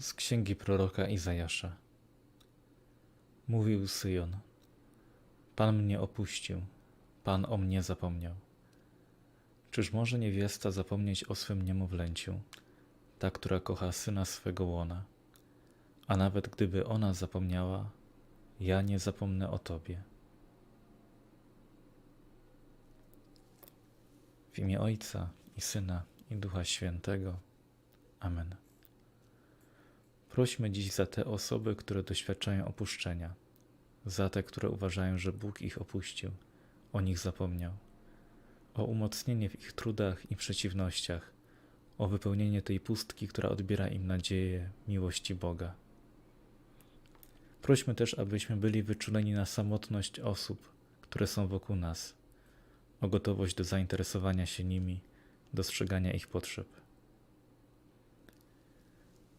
Z księgi proroka Izajasza. Mówił Syjon: Pan mnie opuścił, Pan o mnie zapomniał. Czyż może niewiasta zapomnieć o swym niemowlęciu, ta, która kocha syna swego łona? A nawet gdyby ona zapomniała, ja nie zapomnę o Tobie. W imię Ojca i Syna i Ducha Świętego. Amen. Prośmy dziś za te osoby, które doświadczają opuszczenia, za te, które uważają, że Bóg ich opuścił, o nich zapomniał, o umocnienie w ich trudach i przeciwnościach, o wypełnienie tej pustki, która odbiera im nadzieję miłości Boga. Prośmy też, abyśmy byli wyczuleni na samotność osób, które są wokół nas, o gotowość do zainteresowania się nimi, dostrzegania ich potrzeb.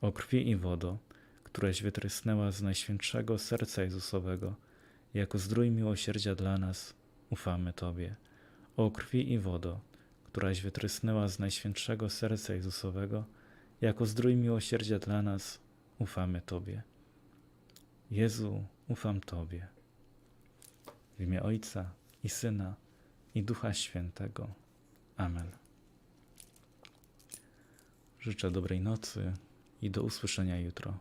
O krwi i wodo, któraś wytrysnęła z najświętszego serca Jezusowego, jako zdrój miłosierdzia dla nas, ufamy Tobie. O krwi i wodo, któraś wytrysnęła z najświętszego serca Jezusowego, jako zdrój miłosierdzia dla nas, ufamy Tobie. Jezu, ufam Tobie. W imię Ojca i Syna i Ducha Świętego. Amen. Życzę dobrej nocy i do usłyszenia jutro.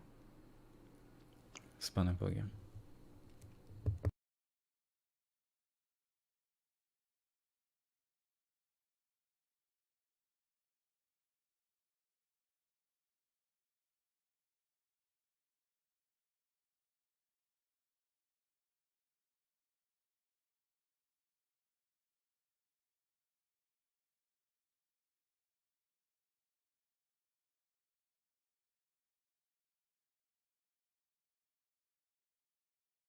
Z Panem Bogiem.